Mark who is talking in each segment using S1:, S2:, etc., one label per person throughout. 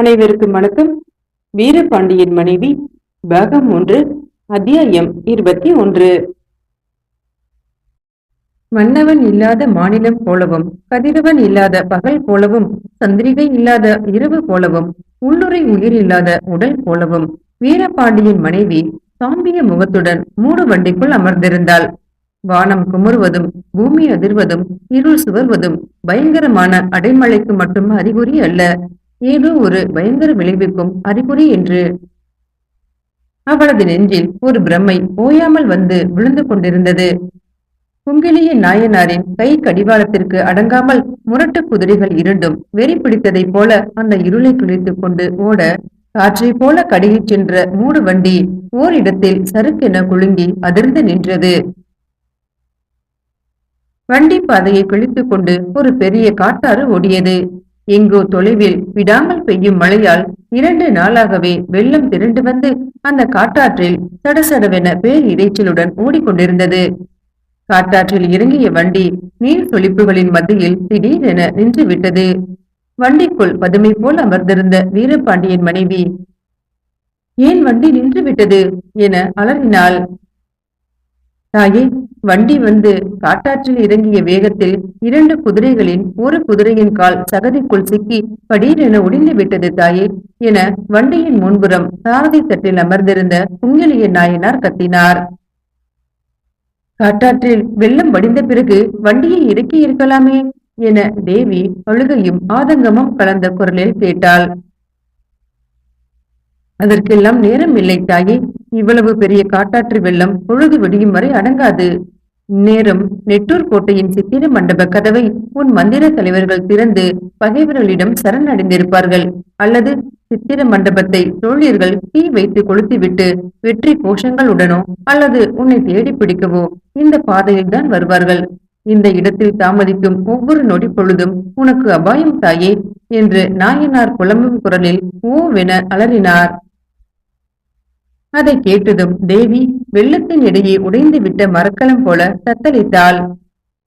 S1: அனைவருக்கும் வணக்கம். வீரபாண்டியன் மனைவி பாகம் ஒன்று அத்தியாயம் இருபத்தி ஒன்று. மன்னவன் இல்லாத மாநிலம் போலவும் கதிரவன் இல்லாத பகல் போலவும் சந்திரிகை இல்லாத இரவு போலவும் உள்ளுரை உயிர் இல்லாத உடல் போலவும் வீரபாண்டியன் மனைவி சாம்பிய முகத்துடன் மூடு வண்டிக்குள் அமர்ந்திருந்தாள். வானம் குமுறுவதும் பூமி அதிர்வதும் இருள் சுவர்வதும் பயங்கரமான அடைமழைக்கு மட்டும் அறிகுறி அல்ல. ஏதோ ஒரு பயங்கர விளைவுக்கும் அறிகுறி என்று. அவளது நெஞ்சில் ஒரு பிரம்மை ஓயாமல் வந்து விழுந்து கொண்டிருந்தது. குங்கிலிய நாயனாரின் கை கடிவாளத்திற்கு அடங்காமல் முரட்டு குதிரைகள் இரண்டும் வெறி பிடித்ததைப் போல அந்த இருளை குளித்துக் கொண்டு ஓட காற்றைப் போல கடிகிச் சென்ற மூடு வண்டி ஓரிடத்தில் சறுக்கென குலுங்கி அதிர்ந்து நின்றது. வண்டி பாதையை கிழித்துக் கொண்டு ஒரு பெரிய காட்டாறு ஓடியது. எங்கோ தொலைவில் விடாமல் பெய்யும் மழையால் இரண்டு நாளாகவே வெள்ளம் திரண்டு வந்து அந்த காட்டாற்றில் சடசடவென பேர் இறைச்சலுடன் ஓடிக்கொண்டிருந்தது. காட்டாற்றில் இறங்கிய வண்டி நீர் சொலிப்புகளின் மத்தியில் திடீரென நின்று விட்டது வண்டிக்குள் பதுமை போல் அமர்ந்திருந்த வீரபாண்டியன் மனைவி ஏன் வண்டி நின்று விட்டது என அலறினாள். தாயே வண்டி வந்து காட்டாற்றில் இறங்கிய வேகத்தில் இரண்டு குதிரைகளின் ஒரு குதிரையின் கால் சகதிக்குள் சிக்கி படீரென ஒடிந்து விட்டது தாயே என வண்டியின் முன்புறம் சாரதி தட்டில் அமர்ந்திருந்த புங்கிலிய நாயனார் கத்தினார். காட்டாற்றில் வெள்ளம் வடிந்த பிறகு வண்டியை இறக்கி இருக்கலாமே என தேவி அழுகையும் ஆதங்கமும் கலந்த குரலில் கேட்டாள். அதற்கெல்லாம் நேரம் இல்லை தாயே இவ்வளவு பெரிய காட்டாற்று வெள்ளம் பொழுது விடியும் வரை அடங்காது. நேரம் நெட்டூர் கோட்டையின் சித்திர மண்டப கதவை உன் மந்திர தலைவர்கள் திறந்து பகைவர்களிடம் சரணடைந்திருப்பார்கள். அல்லது சித்திர மண்டபத்தை தோழியர்கள் தீ வைத்து கொளுத்திவிட்டு வெற்றி கோஷங்களுடனோ அல்லது உன்னை தேடி பிடிக்கவோ இந்த பாதையில் தான் வருவார்கள். இந்த இடத்தில் தாமதிக்கும் ஒவ்வொரு நொடி பொழுதும் உனக்கு அபாயம் தாயே என்று நாயனார் புலம்பும் குரலில் ஓவென அலறினார். அதை கேட்டதும் தேவி வெள்ளத்தின் இடையே உடைந்து விட்ட மரக்கலம் போல தத்தளித்தாள்.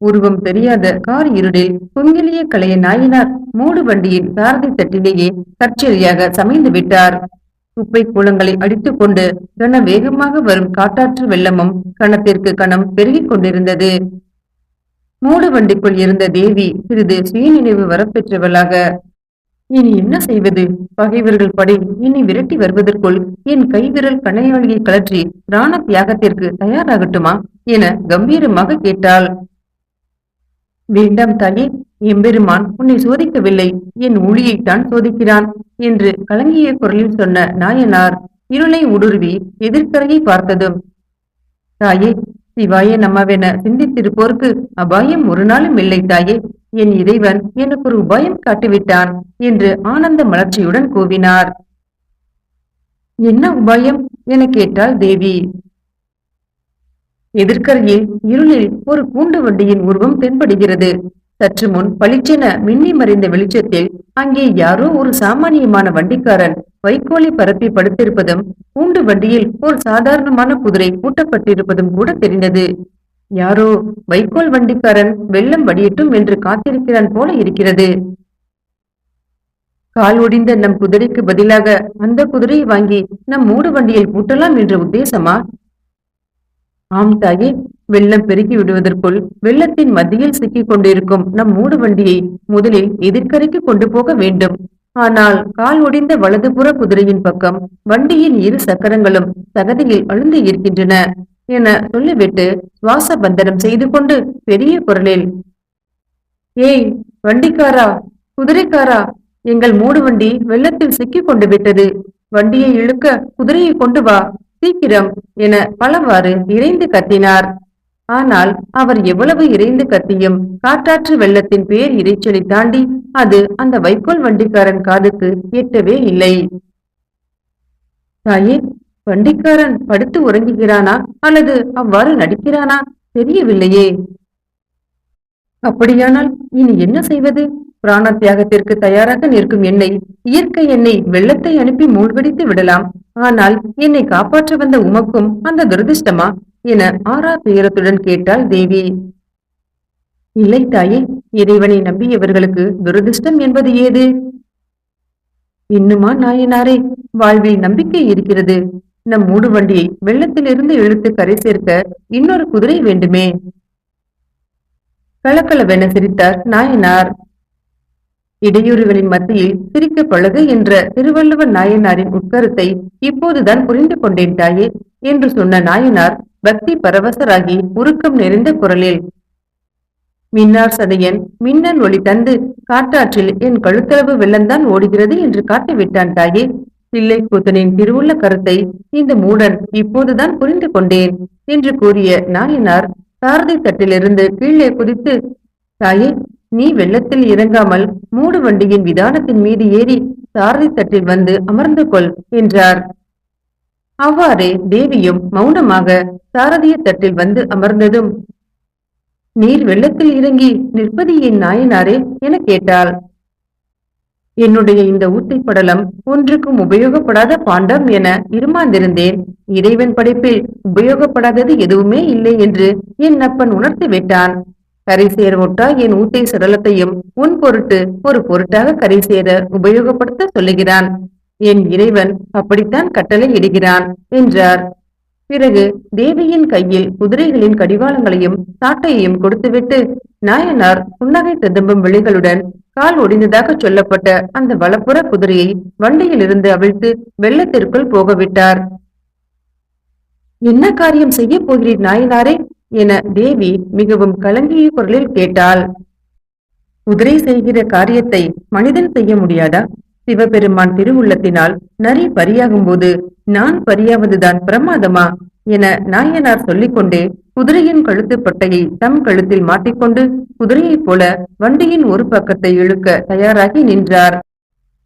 S1: உருவம் தெரியாத கார் இருளில் குங்கிலிய கலைய நாயினார் மூடு வண்டியின் சாரதி தட்டிலேயே தற்செயலியாக சமைந்து விட்டார். குப்பை கூலங்களை அடித்துக் கொண்டு கன வேகமாக வரும் காட்டாற்று வெள்ளமும் கணத்திற்கு கணம் பெருகிக் கொண்டிருந்தது. மூடு வண்டிக்குள் இருந்த தேவி சிறிது சுயநினைவு வரப்பெற்றவளாக இனி என்ன செய்வது? பகைவர்கள் படை என்னை விரட்டி வருவதற்குள் என் கைவிரல் கணையாளியை கலற்றி பிராண தியாகத்திற்கு தயாராகட்டுமா? என கம்பீரமாக கேட்டாள். வேண்டாம் தாயே எம்பெருமான் உன்னை சோதிக்கவில்லை. என் ஒளியைத்தான் சோதிக்கிறான் என்று கலங்கிய குரலில் சொன்ன நாயனார் இருளை ஊடுருவி எதிர்கரையை பார்த்ததும் தாயே சிவாய நம்மவென சிந்தித்திருப்போருக்கு அபாயம் ஒரு நாளும் இல்லை தாயே. என் இறைவன் எனக்கு ஒரு உபாயம் காட்டிவிட்டான் என்று ஆனந்த மலர்ச்சியுடன் கூவினார். என்ன உபாயம்? என கேட்டாள் தேவி. எதிர்கரையில் இருளில் ஒரு கூண்டு வண்டியின் உருவம் தென்படுகிறது. சற்று முன் பளிச்சென மின்னி மறைந்த வெளிச்சத்தில் அங்கே யாரோ ஒரு சாமானியமான வண்டிக்காரன் வைக்கோலை பரப்பி படுத்திருப்பதும் கூண்டு வண்டியில் ஒரு சாதாரணமான குதிரை பூட்டப்பட்டிருப்பதும் கூட தெரிந்தது. யாரோ வைக்கோல் வண்டிக்காரன் வெள்ளம் வடியட்டும் என்று காத்திருக்கிறான் போல இருக்கிறது. கால் ஒடிந்த நம் குதிரைக்கு பதிலாக அந்த குதிரையை வாங்கி நம் மூடு வண்டியில் பூட்டலாம் என்ற உத்தேசமா? ஆம் தாயே வெள்ளம் பெருகி விடுவதற்குள் வெள்ளத்தின் மத்தியில் சிக்கிக் கொண்டிருக்கும் நம் மூடு வண்டியை முதலில் எதிர்கரைக்கு கொண்டு போக வேண்டும். ஆனால் கால் ஒடிந்த வலதுபுற குதிரையின் பக்கம் வண்டியின் இரு சக்கரங்களும் சகதியில் அழுந்து இருக்கின்றன என சொல்லிவிட்டு சுவாச பந்தனம் செய்து கொண்டு பெரிய குரலில் ஏய் வண்டிக்காரா குதிரைக்காரா எங்கள் மூடு வண்டி வெள்ளத்தில் சிக்கிக் கொண்டு விட்டது. வண்டியை இழுக்க குதிரையை கொண்டு வா சீக்கிரம் என பலவாறு இறைந்து கத்தினார். ஆனால் அவர் எவ்வளவு இறைந்து கத்தியும் காட்டாற்று வெள்ளத்தின் பேர் இறைச்சலை தாண்டி அது அந்த வைக்கோல் வண்டிக்காரன் காதுக்கு எட்டவே இல்லை. தாயே வண்டிக்காரன் படுத்து உறங்குகிறானா அல்லது அவ்வாறு நடிக்கிறானா தெரியவில்லையே. அப்படியானால் இனி என்ன செய்வது? பிராண தியாகத்திற்கு தயாராக நிற்கும் என்னை இயற்கை என்னை வெள்ளத்தை அனுப்பி மூழ்கடித்து விடலாம். ஆனால் என்னை காப்பாற்ற வந்த உமக்கும் அந்த துரதிருஷ்டமா? என ஆறா துயரத்துடன் கேட்டாள் தேவி. இல்லை தாயே இறைவனை நம்பியவர்களுக்கு துரதிருஷ்டம் என்பது ஏது? இன்னுமா நாயனாரே வாழ்வில் நம்பிக்கை இருக்கிறது. நம் மூடு வண்டியை வெள்ளத்திலிருந்து இழுத்து கரை சேர்க்க இன்னொரு குதிரை வேண்டுமே? கலக்கலவென சிரித்தார் நாயனார். இடையூறுகளின் மத்தியில் சிரிக்க பழகு என்ற திருவள்ளுவர் நாயனாரின் உட்கருத்தை இப்போதுதான் புரிந்து கொண்டேன் தாயே என்று சொன்ன நாயனார் பக்தி பரவசராகி உருக்கம் நிறைந்த குரலில் மின்னார் சதையன் மின்னன் ஒளி தந்து காட்டாற்றில் என் கழுத்தளவு வெள்ளம்தான் ஓடுகிறது என்று காட்டிவிட்டான் தாயே. பிள்ளை கூத்தனின் திருவுள்ள கருத்தை இந்த மூடன் இப்போதுதான் புரிந்து கொண்டேன் என்று கூறிய நாயனார் சாரதி தட்டிலிருந்து கீழே குதித்து தாயே நீ வெள்ளத்தில் இறங்காமல் மூடு வண்டியின் விதானத்தின் மீது ஏறி சாரதி தட்டில் வந்து அமர்ந்து கொள் என்றார். அவ்வாறே தேவியும் மௌனமாக சாரதிய தட்டில் வந்து அமர்ந்ததும் நீர் வெள்ளத்தில் இறங்கி நிற்பது என் நாயனாரே என கேட்டாள். என்னுடைய இந்த ஊட்டை படலம் ஒன்றுக்கும் உபயோகப்படாத பாண்டம் என இருமாந்திருந்தேன். இறைவன் படைப்பில் உபயோகப்படாதது எதுவுமே இல்லை என்று என் அப்பன் உணர்த்தி விட்டான். கரை சேர ஒட்டா என் ஊட்டை சடலத்தையும் உன் பொருட்டு ஒரு பொருட்டாக கரை சேர உபயோகப்படுத்த சொல்லுகிறான். என் இறைவன் அப்படித்தான் கட்டளை இடுகிறான் என்றார். பிறகு தேவியின் கையில் குதிரைகளின் கடிவாளங்களையும் சாட்டையையும் கொடுத்துவிட்டு நாயனார் புன்னகை ததும்பும் விழிகளுடன் கால் ஒடிந்ததாக சொல்லப்பட்ட அந்த வலப்புற குதிரையை வண்டியில் இருந்து அவிழ்த்து வெள்ளத்திற்குள் போகவிட்டார். என்ன காரியம் செய்ய போகிறீர் நாயனாரே? என தேவி மிகவும் கலங்கிய குரலில் கேட்டாள். குதிரை செய்கிற காரியத்தை மனிதன் செய்ய முடியாதா? சிவபெருமான் திருவுள்ளத்தினால் நரி பரியாகும் போது நான் பரியாவதுதான் பிரமாதமா? என நாயனார் சொல்லிக்கொண்டே குதிரையின் கழுத்து பட்டையை தம் கழுத்தில் மாட்டிக்கொண்டு குதிரையைப் போல வண்டியின் ஒரு பக்கத்தை இழுக்க தயாராகி நின்றார்.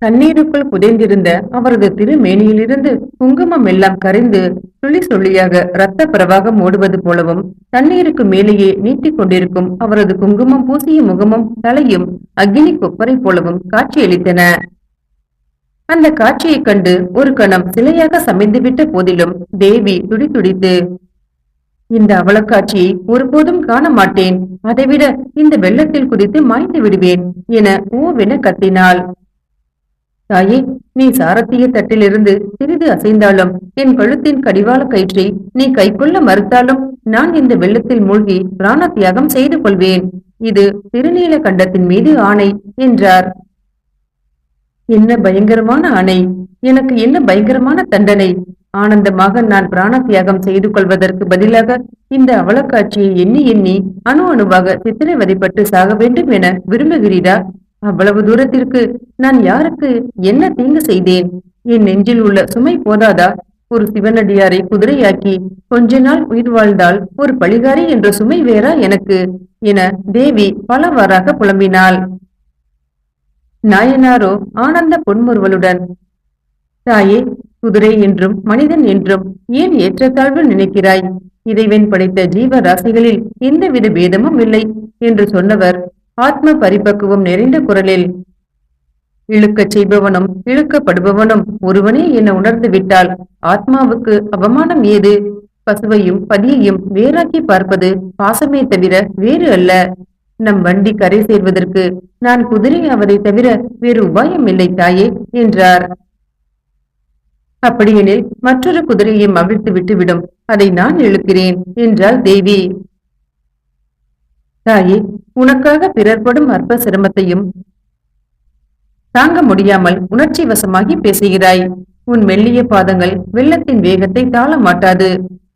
S1: தண்ணீருக்குள் புதைந்திருந்த அவரது திருமேனியிலிருந்து குங்குமம் எல்லாம் கரைந்து சுழி சுழியாக இரத்த பிரவாகம் ஓடுவது போலவும் தண்ணீருக்கு மேலேயே நீட்டிக் கொண்டிருக்கும் அவரது குங்குமம் பூசிய முகமும் தலையும் அக்னி கொப்பரை போலவும் காட்சியளித்தன. அந்த காட்சியைக் கண்டு ஒரு கணம் சிலையாக சமைந்துவிட்ட போதிலும் தேவி துடித்துடித்து இந்த அவலக்காட்சியை ஒருபோதும் காண மாட்டேன் அதைவிட இந்த வெள்ளத்தில் குதித்து மாய்ந்து விடுவேன் என ஓவென கத்தினாள். தாயே நீ சாரத்திய தட்டிலிருந்து சிறிது அசைந்தாலும் என் கழுத்தின் கடிவாள கயிற்றை நீ கைக்கொள்ள மறுத்தாலும் நான் இந்த வெள்ளத்தில் மூழ்கி பிராண தியாகம் செய்து கொள்வேன். இது திருநீல கண்டத்தின் மீது ஆணை என்றார். என்ன பயங்கரமான அணை? எனக்கு என்ன பயங்கரமான தண்டனை? ஆனந்தமாக நான் பிராண தியாகம் செய்து கொள்வதற்கு பதிலாக இந்த அவலக்காட்சியை எண்ணி எண்ணி அணு அணுவாக சித்திரவதைப்பட்டு சாக வேண்டும் என விரும்புகிறீரா? அவ்வளவு தூரத்திற்கு நான் யாருக்கு என்ன தீங்கு செய்தேன்? என் நெஞ்சில் உள்ள சுமை போதாதா? ஒரு சிவனடியாரை குதிரையாக்கி கொஞ்ச நாள் உயிர் வாழ்ந்தால் ஒரு பழிகாரி என்ற சுமை வேறா எனக்கு? என தேவி பலவாறாக புலம்பினாள். நாயனாரோ ஆனந்த பொன்முறுவலுடன் தாயே குதிரை என்றும் மனிதன் என்றும் ஏன் ஏற்றத்தாழ்வு நினைக்கிறாய்? இறைவன் படைத்த ஜீவராசிகளில் எந்தவித பேதமும் இல்லை என்று சொன்னவர் ஆத்ம பரிபக்குவம் நிறைந்த குரலில். இழுக்கச் செய்பவனும் இழுக்கப்படுபவனும் ஒருவனே என உணர்ந்து விட்டால் ஆத்மாவுக்கு அவமானம் ஏது? பசுவையும் பதியையும் வேறாக்கி பார்ப்பது பாசமே தவிர வேறு அல்ல. நம் வண்டி கரை சேர்வதற்கு நான் குதிரை அவரை தவிர வேறு உபாயம் இல்லை தாயே என்றார். அப்படியெனில் மற்றொரு குதிரையை அவிழ்த்து விட்டுவிடும். அதை நான் இழுக்கிறேன் என்றாள் தேவி. தாயே உனக்காக பிறர் படும் அற்ப சிரமத்தையும் தாங்க முடியாமல் உணர்ச்சி வசமாகி பேசுகிறாய். உன் மெல்லிய பாதங்கள் வெள்ளத்தின் வேகத்தை தாழ மாட்டாது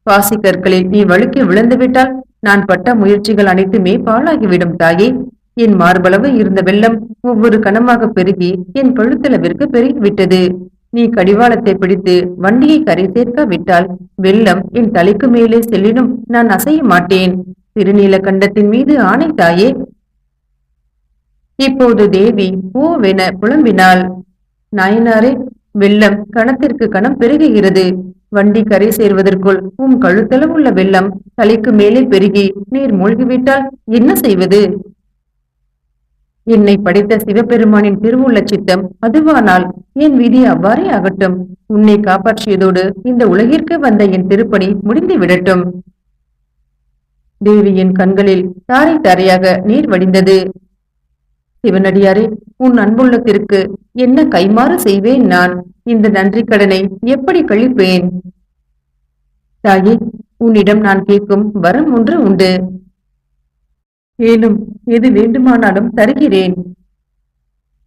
S1: பாசி கற்களில் நீ வழுக்கி விழுந்துவிட்டால் நான் பட்ட முயற்சிகள் அனைத்துமே பாழாகிவிடும் தாயே. என் மார்பளவு இருந்த வெள்ளம் ஒவ்வொரு கணமாக பெருகி என் கழுத்தளவிற்கு பெருகிவிட்டது. நீ கடிவாளத்தை பிடித்து வண்டியை கரை சேர்க்க விட்டால் வெள்ளம் என் தலைக்கு மேலே செல்லினும் நான் அசைய மாட்டேன். திருநீல கண்டத்தின் மீது ஆணை தாயே. இப்போது தேவி ஓவென புலம்பினாள். நாயனாரே வெள்ளம் கணத்திற்கு கணம் பெருகுகிறது. வண்டி கரை சேர்வதற்குள் உம் கழுத்தளவுள்ள வெள்ளம் தலைக்கு மேலே பெருகி நீர் மூழ்கிவிட்டால் என்ன செய்வது? என்னை படைத்த சிவபெருமானின் திருவுள்ள சித்தம் அதுவானால் என் விதி அவ்வாறே ஆகட்டும். உன்னை காப்பாற்றியதோடு இந்த உலகிற்கு வந்த என் திருப்பணி முடிந்து விடட்டும். தேவியின் கண்களில் தாரை தாரையாக நீர் வடிந்தது. சிவனடியாரே உன் அன்புள்ளத்திற்கு என்ன கைமாறு செய்வேன் நான்? இந்த நன்றி கடனை எப்படி கழிப்பேன்? தாயே உன்னிடம் நான் கேட்கும் வரம் ஒன்று உண்டு. ஏனும் எது வேண்டுமானாலும் தருகிறேன்.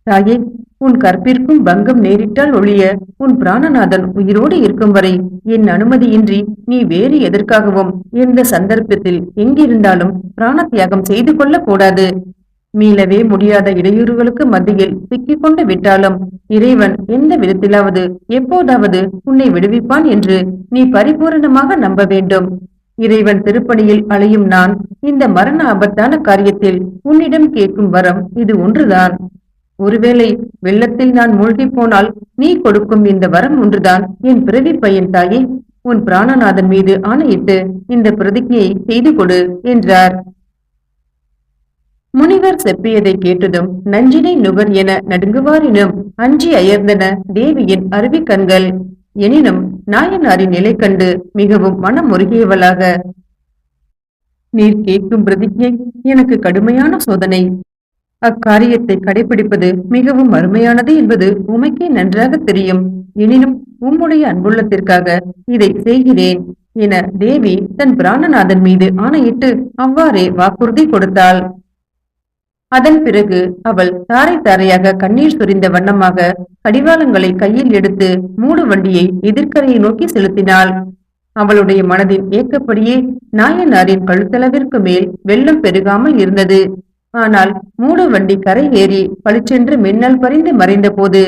S1: தாயே உன் கற்பிற்கும் பங்கம் நேரிட்டால் ஒழிய உன் பிராணநாதன் உயிரோடு இருக்கும் வரை என் அனுமதியின்றி நீ வேறு எதற்காகவும் எந்த சந்தர்ப்பத்தில் எங்கிருந்தாலும் பிராண தியாகம் செய்து கொள்ளக் கூடாது மீளவே முடியாத இடையூறுகளுக்கு மத்தியில் சிக்கிக் கொண்டு விட்டாலும் இறைவன் எந்த விதத்திலாவது எப்போதாவது உன்னை விடுவிப்பான் என்று நீ பரிபூரணமாக நம்ப வேண்டும். இறைவன் திருப்பணியில் அலையும் நான் இந்த மரண ஆபத்தான காரியத்தில் உன்னிடம் கேட்கும் வரம் இது ஒன்றுதான். ஒருவேளை வெள்ளத்தில் நான் மூழ்கி போனால் நீ கொடுக்கும் இந்த வரம் ஒன்றுதான் என் பிறவி பையன் தாயே. உன் பிராணநாதன் மீது ஆணையிட்டு இந்த பிரதிஜையை செய்து கொடு என்றார். முனிவர் செப்பியதை கேட்டதும் நஞ்சினை நுகர் என நடுங்குவாரினும் அஞ்சி அயர்ந்தன தேவியின் அருவி கண்கள். எனினும் நாயனாரின் நிலை கண்டு மிகவும் மனம் முருகியவளாக நீர் கேட்கும் பிரதிஜை எனக்கு கடுமையான சோதனை. அக்காரியத்தை கடைபிடிப்பது மிகவும் அருமையானது என்பது உமைக்கே நன்றாக தெரியும். எனினும் உம்முடைய அன்புள்ளத்திற்காக இதை செய்கிறேன் என தேவி தன் பிராணநாதன் மீது ஆணையிட்டு அவ்வாறே வாக்குறுதி கொடுத்தாள். அதன் பிறகு அவள் தாரை தாரையாக கண்ணீர் சொரிந்த வண்ணமாக கடிவாளங்களை கையில் எடுத்து மூடு வண்டியை எதிர்க்கரையை நோக்கி செலுத்தினாள். அவளுடைய மனதின் ஏக்கப்படியே நாயனாரின் கழுத்தளவிற்கு மேல் வெள்ளம் பெருகாமல் இருந்தது. ஆனால் மூடு வண்டி கரை ஏறி பளிச்சென்று மின்னல் பறிந்து மறைந்த போது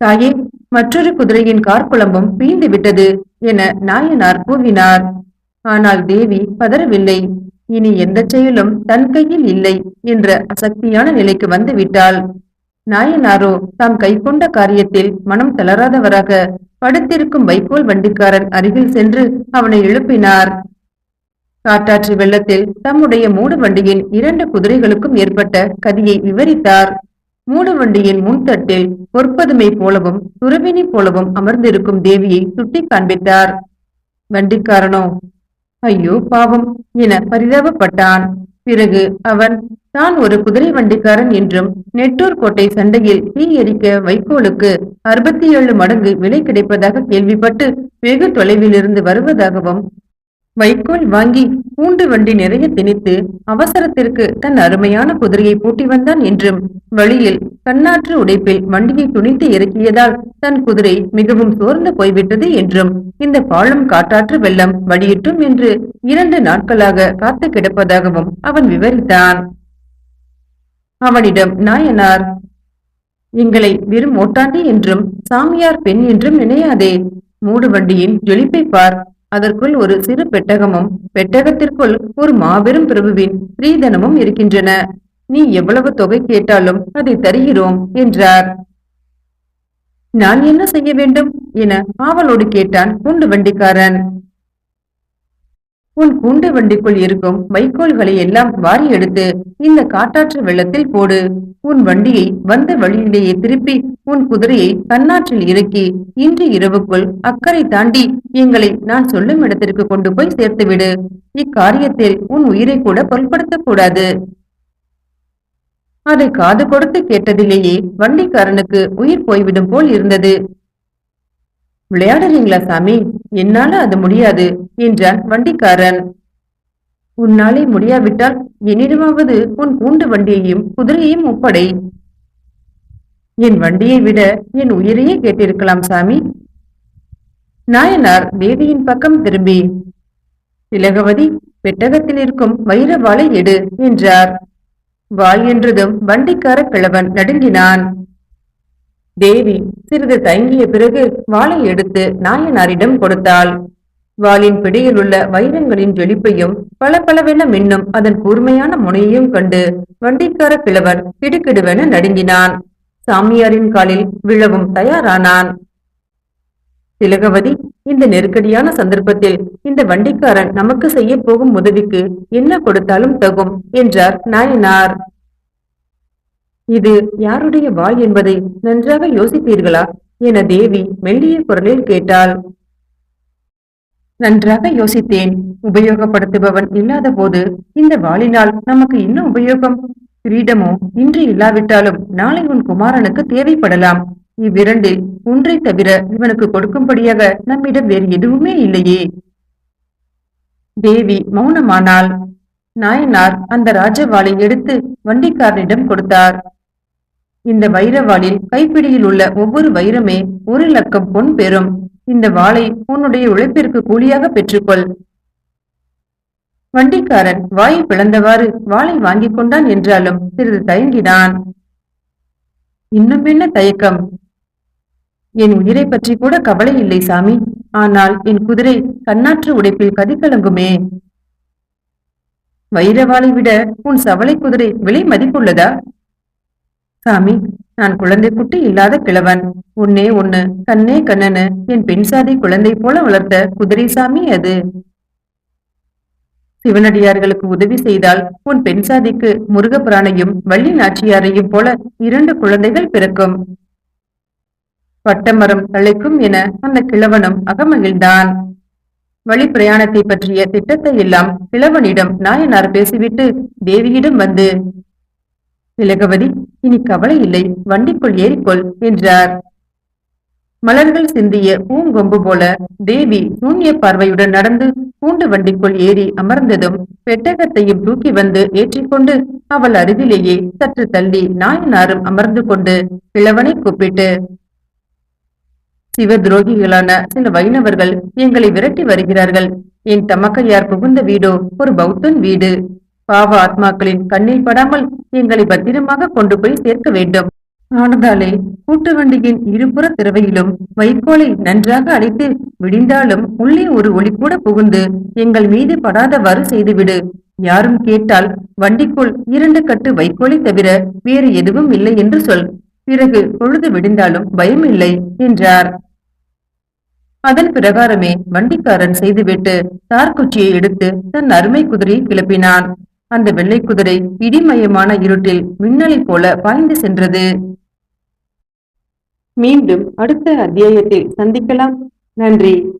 S1: தாயே மற்றொரு குதிரையின் கார்குழம்பும் பீந்து விட்டது என நாயனார் கூவினார். ஆனால் தேவி பதறவில்லை. இனி எந்த செயலும் தன் கையில் இல்லை என்ற அசக்தியான நிலைக்கு வந்து விட்டாள். நாயனாரோ தாம் கைக்கொண்ட காரியத்தில் மனம் தளராதவராக படுத்திருக்கும் வைக்கோல் வண்டிக்காரன் அருகில் சென்று அவனை எழுப்பினார். காட்டாற்று வெள்ளத்தில் தம்முடைய மூடு வண்டியின் இரண்டு குதிரைகளுக்கும் ஏற்பட்ட கதியை விவரித்தார். மூடு வண்டியின் முன்தட்டில் பொற்பதுமை போலவும் துறவினி போலவும் அமர்ந்திருக்கும் தேவியை சுட்டி காண்பித்தார். வண்டிக்காரனோ ஐயோ பாவம் என பரிதாபப்பட்டான். பிறகு அவன் தான் ஒரு குதிரை வண்டிக்காரன் என்றும் நெட்டூர் கோட்டை சண்டையில் தீ எரிக்க வைக்கோலுக்கு அறுபத்தி ஏழு மடங்கு விலை கிடைப்பதாக கேள்விப்பட்டு வெகு தொலைவில் இருந்து வருவதாகவும் வைக்கோல் வாங்கி பூண்டு வண்டி நிறைய திணித்து அவசரத்திற்கு தன் அருமையான குதிரையை பூட்டி வந்தான் என்றும் வழியில் கண்ணாற்று உடைப்பில் வண்டியை துணித்து இறக்கியதால் தன் குதிரை மிகவும் சோர்ந்து போய்விட்டது என்றும் இந்த பாழும் காட்டாற்று வெள்ளம் வழியிட்டும் என்று இரண்டு நாட்களாக காத்து கிடப்பதாகவும் அவன் விவரித்தான். அவனிடம் நாயனார் எங்களை வெறும் ஓட்டாண்டி என்றும் சாமியார் பெண் என்றும் நினையாதே. மூடு வண்டியின் ஜொலிப்பை பார். அதற்குள் ஒரு சிறு பெட்டகமும் பெட்டகத்திற்குள் ஒரு மாபெரும் பிரபுவின் ஸ்ரீதனமும் இருக்கின்றன. நீ எவ்வளவு தொகை கேட்டாலும் அதை தருகிறோம் என்றார். நான் என்ன செய்ய வேண்டும்? என ஆவலோடு கேட்டான் குண்டு வண்டிக்காரன். உன் கூண்டு வண்டிக்குள் இருக்கும் வைக்கோல்களை எல்லாம் வாரி எடுத்து இந்த காட்டாற்று வெள்ளத்தில் போடு. உன் வண்டியை வந்த வழியிலேயே திருப்பி உன் குதிரையை தன்னாற்றில் இறக்கி இன்று இரவுக்குள் அக்கறை தாண்டி எங்களை நான் சொல்லும் இடத்திற்கு கொண்டு போய் சேர்த்துவிடு இக்காரியத்தில் உன் உயிரை கூட பொருட்படுத்தக் கூடாது. அதை காது கொடுத்து கேட்டதிலேயே வண்டிக்காரனுக்கு உயிர் போய்விடும் போல் இருந்தது. விளையாடுறீங்களா சாமி? என்னால அது முடியாது என்றான் வண்டிக்காரன். உன்னாலே முடியாவிட்டால் என்னிடமாவது உன் கூண்டு வண்டியையும் குதிரையையும் ஒப்படை. என் வண்டியை விட என் உயிரையே கேட்டிருக்கலாம் சாமி. நாயனார் தேவியின் பக்கம் திரும்பி. திலகவதி பெட்டகத்தில் இருக்கும் வைர வாளை எடு என்றார். வாள் என்றதும் வண்டிக்கார கிழவன் நடுங்கினான். தேவி சிறிது தயங்கிய பிறகு வாளை எடுத்து நாயனாரிடம் கொடுத்தாள். வாளின் பிடியில் உள்ள வைரங்களின் ஜொலிப்பையும் பல பலவென மின்னும் அதன் கூர்மையான முனையையும் கண்டு வண்டிக்கார கிழவர் கிடுகிடுவென நடுங்கினான். சாமியாரின் காலில் விழவும் தயாரானான். திலகவதி இந்த நெருக்கடியான சந்தர்ப்பத்தில் இந்த வண்டிக்காரன் நமக்கு செய்ய போகும் உதவிக்கு என்ன கொடுத்தாலும் தகும் என்றார் நாயனார். இது யாருடைய வாய் என்பதை நன்றாக யோசித்தீர்களா? என தேவி மெல்லிய குரலில் கேட்டாள். நன்றாக யோசித்தேன். உபயோகப்படுத்துபவன் இல்லாத போது இந்த வாளினால் நமக்கு என்ன உபயோகம்? கிரீடமோ இன்று இல்லாவிட்டாலும் நாளை உன் குமாரனுக்கு தேவைப்படலாம். இவ்விரண்டில் ஒன்றை தவிர இவனுக்கு கொடுக்கும்படியாக நம்மிடம் வேறு எதுவுமே இல்லையே. தேவி மௌனமானால் நாயனார் அந்த ராஜவாளை எடுத்து வண்டிக்காரனிடம் கொடுத்தார். இந்த வைரவாளில் கைப்பிடியில் உள்ள ஒவ்வொரு வைரமே ஒரு லக்கம் பொன் பெறும். இந்த வாளை உன்னுடைய உழைப்பிற்கு கூலியாக பெற்றுக்கொள். வண்டிக்காரன் வாயை பிளந்தவாறு வாளை வாங்கிக் கொண்டான் என்றாலும் சிறிது தயங்கினான். இன்னும் என்ன தயக்கம்? என் உயிரை பற்றி கூட கவலை இல்லை சாமி. ஆனால் என் குதிரை கண்ணாற்று உடைப்பில் கதிக்கலங்குமே வைரவாளை விட உன் சவளை குதிரை விலை மதிப்புள்ளதா? சாமி நான் குழந்தை குட்டி இல்லாத கிழவன். உன்னே ஒண்ணு கண்ணே கண்ணனு என் பெண் சாதி குழந்தை போல வளர்த்த குதிரை சாமி அது. சிவனடியார்களுக்கு உதவி செய்தால் உன் பெண் சாதிக்கு முருகபிரானையும் வள்ளி நாச்சியாரையும் போல இரண்டு குழந்தைகள் பிறக்கும். பட்டமரம் தழைக்கும் என அந்த கிழவனும் அகமகிழ்ந்தான். வழி பிரயாணத்தை பற்றிய திட்டத்தை எல்லாம் கிழவனிடம் நாயனார் பேசிவிட்டு தேவியிடம் வந்து இலகவதி இனி கவலை இல்லை வண்டிக்குள் ஏறிக்கொள் என்றார். மலர்கள் சிந்திய பூங்கொம்பு போல தேவி சூன்ய பார்வையுடன் நடந்து பூண்டு வண்டிக்குள் ஏறி அமர்ந்ததும் பெட்டகத்தையும் தூக்கி வந்து ஏற்றிக்கொண்டு அவள் அருகிலேயே சற்று தள்ளி நாயனாரும் அமர்ந்து கொண்டு கிழவனை கூப்பிட்டு சிவ துரோகிகளான சில வைணவர்கள் எங்களை விரட்டி வருகிறார்கள். என் தமக்கையார் புகுந்த வீடோ ஒரு பௌத்தன் வீடு. பாவ ஆத்மாக்களின் கண்ணில் படாமல் எங்களை பத்திரமாக கொண்டு போய் சேர்க்க வேண்டும். ஆனதாலே கூட்டு வண்டியின் இருபுற திறவையிலும் வைக்கோலை நன்றாக அடைத்து விடிந்தாலும் உள்ளே ஒரு ஒளி கூட புகுந்து எங்கள் மீது படாதவாறு செய்துவிடு. யாரும் கேட்டால் வண்டிக்குள் இரண்டு கட்டு வைக்கோலை தவிர வேறு எதுவும் இல்லை என்று சொல். பிறகு பொழுது விடிந்தாலும் பயம் இல்லை என்றார். அதன் பிரகாரமே வண்டிக்காரன் செய்துவிட்டு தார்குச்சியை எடுத்து தன் அருமை குதிரையை கிளப்பினான். அந்த வெள்ளை குதிரை இடிமயமான இருட்டில் மின்னலை போல பாய்ந்து சென்றது. மீண்டும் அடுத்த அத்தியாயத்தில் சந்திக்கலாம். நன்றி.